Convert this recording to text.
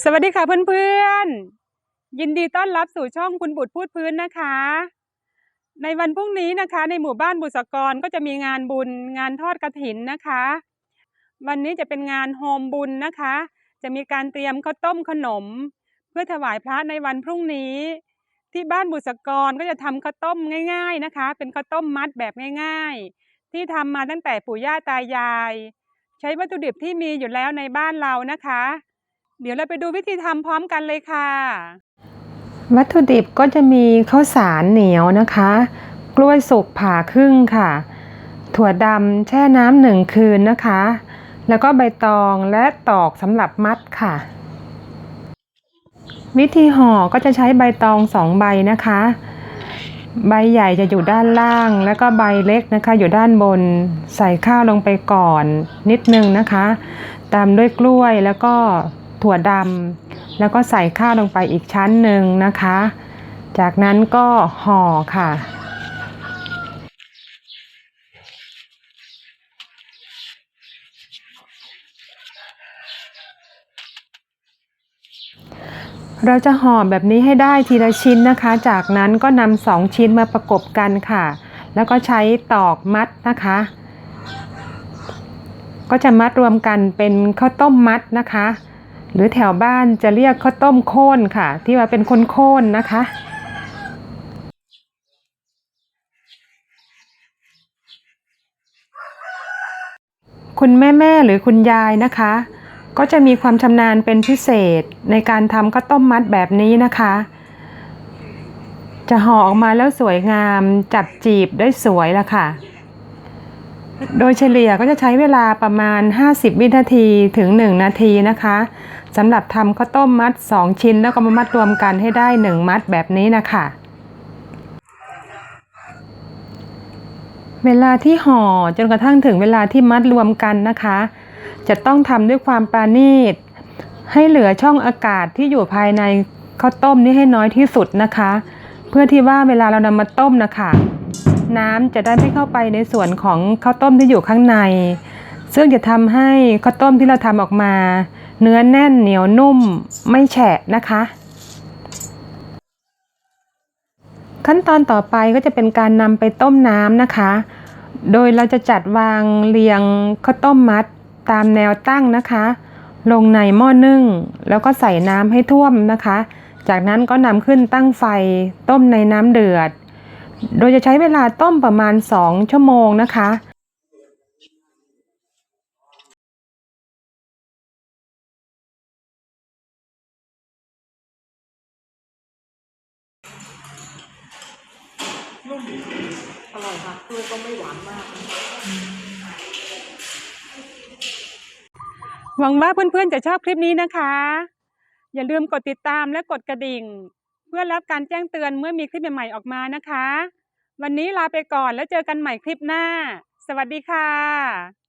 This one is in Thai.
สวัสดีค่ะเพื่อนๆ ยินดีต้อนรับสู่ช่องคุณบุตรพูดพื้นนะคะ ในวันพรุ่งนี้นะคะ ในหมู่บ้านบุษกรก็จะมีงานบุญงานทอดกระถินนะคะ วันนี้จะเป็นงานโฮมบุญนะคะ จะมีการเตรียมข้าวต้มขนม เพื่อถวายพระในวันพรุ่งนี้ ที่บ้านบุษกรก็จะทำข้าวต้มง่าย ๆนะคะ เป็นข้าวต้มมัดแบบง่าย ๆ ที่ทำมาตั้งแต่ปู่ย่าตายาย ใช้วัตถุดิบที่มีอยู่แล้วในบ้านเรานะคะ เดี๋ยวเราไปดูวิธีทำพร้อมกันเลยค่ะ วัตถุดิบก็จะมีข้าวสารเหนียวนะคะ กล้วยสุกผ่าครึ่งค่ะ ถั่วดำแช่น้ำหนึ่งคืนนะคะ แล้วก็ใบตองและตอกสำหรับมัดค่ะ วิธีห่อก็จะใช้ใบตองสองใบนะคะ ใบใหญ่จะอยู่ด้านล่าง แล้วก็ใบเล็กนะคะ อยู่ด้านบนใส่ข้าวลงไปก่อนนิดนึงนะคะ ตามด้วยกล้วยแล้วก็ ถั่วดำแล้วก็ใส่ข้าวลงไปอีกชั้นหนึ่งนะคะ จากนั้นก็ห่อค่ะเราจะห่อแบบนี้ให้ได้ทีละชิ้นนะคะ จากนั้นก็นำสองชิ้นมาประกบกันค่ะ แล้วก็ใช้ตอกมัดนะคะ ก็จะมัดรวมกันเป็นข้าวต้มมัดนะคะ หรือแถวบ้านจะเรียกข้าวต้มโค่นค่ะ ที่ว่าเป็นโค่นนะคะ คุณแม่ๆหรือคุณยายนะคะ ก็จะมีความชำนาญเป็นพิเศษในการทำข้าวต้มมัดแบบนี้นะคะ จะห่อออกมาแล้วสวยงามจับจีบได้สวยละค่ะ โดยเฉลี่ยก็จะใช้เวลาประมาณ 50 วินาทีถึง 1 นาทีนะคะสำหรับทำข้าวต้มมัด 2 ชิ้นแล้วก็มามัดรวมกันให้ได้ 1 มัดแบบนี้นะคะเวลาที่ห่อจนกระทั่งถึงเวลาที่มัดรวมกันนะคะ จะต้องทำด้วยความปราณีต ให้เหลือช่องอากาศที่อยู่ภายในข้าวต้มนี้ให้น้อยที่สุดนะคะ เพื่อที่ว่าเวลาเรานำมาต้มนะคะ น้ำจะได้ไม่เข้าไปในส่วนของข้าวต้มที่อยู่ข้างใน ซึ่งจะทำให้ข้าวต้มที่เราทำออกมา เนื้อแน่นเหนียวนุ่มไม่แฉะนะคะ ขั้นตอนต่อไปก็จะเป็นการนำไปต้มน้ำนะคะ โดยเราจะจัดวางเรียงข้าวต้มมัดตามแนวตั้งนะคะ ลงในหม้อนึ่ง แล้วก็ใส่น้ำให้ท่วมนะคะ จากนั้นก็นำขึ้นตั้งไฟต้มในน้ำเดือด โดยจะใช้เวลาต้มประมาณ 2 ชั่วโมงนะคะอร่อยค่ะกล้วยก็ไม่หวานมาก หวังว่าเพื่อนๆจะชอบคลิปนี้นะคะ อย่าลืมกดติดตามและกดกระดิ่งเพื่อรับการแจ้งเตือนเมื่อมีคลิปใหม่ๆออกมานะคะ วันนี้ลาไปก่อนแล้วเจอกันใหม่คลิปหน้า สวัสดีค่ะ